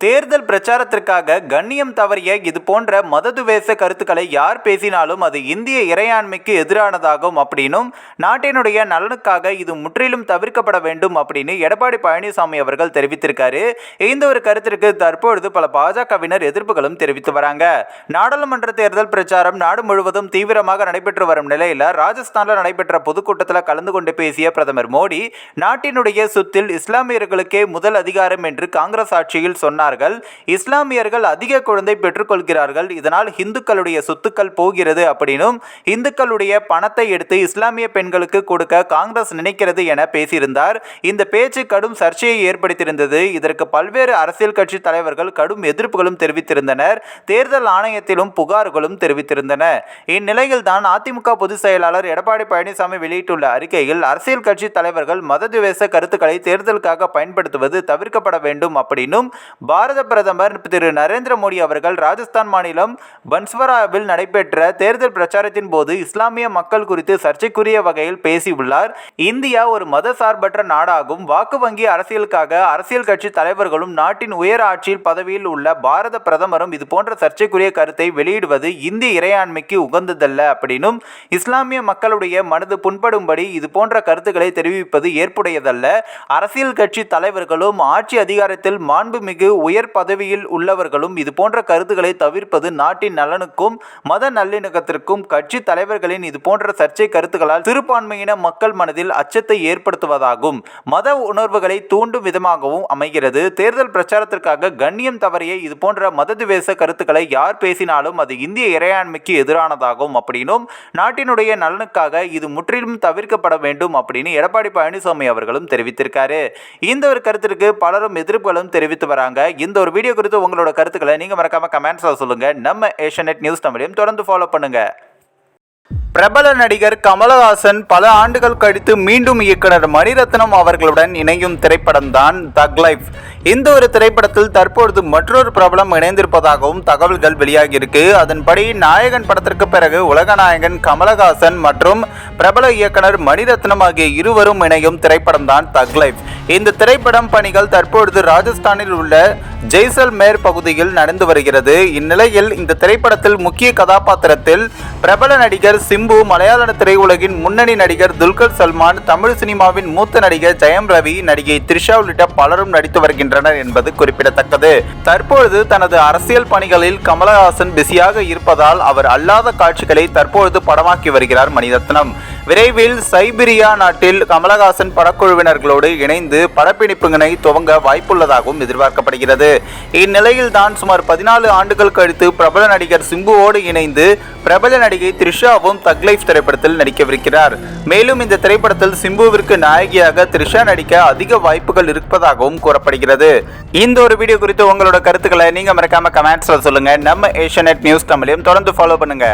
தேர்தல் பிரச்சாரத்திற்காக கண்ணியம் தவறிய இது போன்ற மததுவேச கருத்துக்களை யார் பேசினாலும் அது இந்திய இறையாண்மைக்கு எதிரானதாகும் அப்படின்னும் நாட்டினுடைய நலனுக்காக இது முற்றிலும் தவிர்க்கப்பட வேண்டும் அப்படின்னு எடப்பாடி பழனிசாமி அவர்கள் தெரிவித்திருக்காரு. இந்த ஒரு கருத்திற்கு தற்பொழுது பல பாஜகவினர் எதிர்ப்புகளும் தெரிவித்து வராங்க. நாடாளுமன்ற தேர்தல் பிரச்சாரம் நாடு முழுவதும் தீவிரமாக நடைபெற்று வரும் நிலையில் ராஜஸ்தானில் நடைபெற்ற பொதுக்கூட்டத்தில் கலந்து கொண்டு பேசிய பிரதமர் மோடி நாட்டினுடைய சொத்தில் இஸ்லாமியர்களுக்கே முதல் அதிகாரம் என்று காங்கிரஸ் ஆட்சியில் சொன்னார். சொன்னார்கள் இஸ்லாமியர்கள் அதிக குழந்தை பெற்றுக்கொள்கிறார்கள் இதனால் இந்துக்களுடைய சொத்துக்கள் போகிறது அப்படின்னும் இந்துக்களுடைய பணத்தை எடுத்து இஸ்லாமிய பெண்களுக்கு கொடுக்க காங்கிரஸ் நினைக்கிறது என பேசியிருந்தார். இந்த பேச்சு கடும் சர்ச்சையை ஏற்படுத்தியிருந்தது. இதற்கு பல்வேறு அரசியல் கட்சி தலைவர்கள் கடும் எதிர்ப்புகளும் தெரிவித்திருந்தனர். தேர்தல் ஆணையத்திலும் புகார்களும் தெரிவித்திருந்தன. இந்நிலையில் தான் அதிமுக பொதுச் செயலாளர் எடப்பாடி பழனிசாமி வெளியிட்டுள்ள அறிக்கையில் அரசியல் கட்சி தலைவர்கள் மததுவேச கருத்துக்களை தேர்தலுக்காக பயன்படுத்துவது தவிர்க்கப்பட வேண்டும் அப்படின்னும் பாரத பிரதமர் திரு நரேந்திர மோடி அவர்கள் ராஜஸ்தான் மாநிலம் பன்ஸ்வராவில் நடைபெற்ற தேர்தல் பிரச்சாரத்தின் போது இஸ்லாமிய மக்கள் குறித்து சர்ச்சைக்குரிய வகையில் பேசியுள்ளார். இந்தியா ஒரு மத சார்பற்ற நாடாகும். வாக்கு வங்கி அரசியலுக்காக அரசியல் கட்சி தலைவர்களும் நாட்டின் உயர் ஆட்சியில் பதவியில் உள்ள பாரத பிரதமரும் இது போன்ற சர்ச்சைக்குரிய கருத்தை வெளியிடுவது இந்திய இறையாண்மைக்கு உகந்ததல்ல அப்படின்னும் இஸ்லாமிய மக்களுடைய மனது புண்படும்படி இது போன்ற கருத்துக்களை தெரிவிப்பது ஏற்புடையதல்ல. அரசியல் கட்சி தலைவர்களும் ஆட்சி அதிகாரத்தில் மாண்புமிகு உயர் பதவியில் உள்ளவர்களும் இது போன்ற கருத்துக்களை தவிர்ப்பது நாட்டின் நலனுக்கும் மத நல்லிணக்கத்திற்கும் கட்சி தலைவர்களின் இது போன்ற சர்ச்சை கருத்துக்களால் சிறுபான்மையின மக்கள் மனதில் அச்சத்தை ஏற்படுத்துவதாகும். மத உணர்வுகளை தூண்டும் விதமாகவும் அமைகிறது. தேர்தல் பிரச்சாரத்திற்காக கண்ணியம் தவறிய இது போன்ற மததுவேச கருத்துக்களை யார் பேசினாலும் அது இந்திய இறையாண்மைக்கு எதிரானதாகும் அப்படின்னும் நாட்டினுடைய நலனுக்காக இது முற்றிலும் தவிர்க்கப்பட வேண்டும் அப்படின்னு எடப்பாடி பழனிசாமி அவர்களும் தெரிவித்திருக்காரு. இந்த ஒரு கருத்திற்கு பலரும் எதிர்ப்புகளும் தெரிவித்து வராங்க. இந்த ஒரு வீடியோ குறித்து உங்களோட கருத்துக்களை நீங்க மறக்காம கமெண்ட்ஸில் சொல்லுங்க. நம்ம ஏஷியநெட் நியூஸ் தமிழையும் தொடர்ந்து ஃபாலோ பண்ணுங்க. பிரபல நடிகர் கமலஹாசன் பல ஆண்டுகள் கழித்து மீண்டும் இயக்குனர் மணிரத்னம் அவர்களுடன் இணையும் திரைப்படம் தான் தக் லைஃப் இந்த ஒரு திரைப்படத்தில் தற்பொழுது மற்றொரு பிரபலம் இணைந்திருப்பதாகவும் தகவல்கள் வெளியாகியிருக்கு. அதன்படி நாயகன் படத்திற்கு பிறகு உலகநாயகன் கமலஹாசன் மற்றும் பிரபல இயக்குனர் மணிரத்னம் ஆகிய இருவரும் இணையும் திரைப்படம் தான் தக் லைஃப் இந்த திரைப்படம் பணிகள் தற்பொழுது ராஜஸ்தானில் உள்ள ஜெய்சல்மேர் பகுதியில் நடந்து வருகிறது. இந்நிலையில் இந்த திரைப்படத்தில் முக்கிய கதாபாத்திரத்தில் பிரபல நடிகர் சிம்பு மலையாள திரையுலகின் முன்னணி நடிகர் துல்கர் சல்மான் தமிழ் சினிமாவின் மூத்த நடிகர் ஜெயம் ரவி நடிகை த்ரிஷா உள்ளிட்ட பலரும் நடித்து வருகின்றனர். என்பது குறிப்பிடத்தக்கது. தற்பொழுது தனது அரசியல் பணிகளில் கமலஹாசன் பிஸியாக இருப்பதால் அவர் அல்லாத காட்சிகளை தற்பொழுது படமாக்கி வருகிறார் மணிரத்னம். விரைவில் சைபீரியா நாட்டில் கமலஹாசன் படக்குழுவினர்களோடு இணைந்து படப்பிடிப்புகளை துவங்க வாய்ப்புள்ளதாகவும் எதிர்பார்க்கப்படுகிறது. இந்நிலையில் தான் சுமார் பதினாலு ஆண்டுகள் கழித்து பிரபல நடிகர் சிம்புவோடு இணைந்து பிரபல நடிகை த்ரிஷாவும் தக் லைஃப் திரைப்படத்தில் நடிக்கவிருக்கிறார். மேலும் இந்த திரைப்படத்தில் சிம்புவிற்கு நாயகியாக த்ரிஷா நடிக்க அதிக வாய்ப்புகள் இருப்பதாகவும் கூறப்படுகிறது. இந்த ஒரு வீடியோ குறித்து உங்களோட கருத்துக்களை நீங்க மறக்காம கமெண்ட்ஸ்ல சொல்லுங்க. நம்ம ஏஷியநெட் நியூஸ் தமிழையும் தொடர்ந்து ஃபாலோ பண்ணுங்க.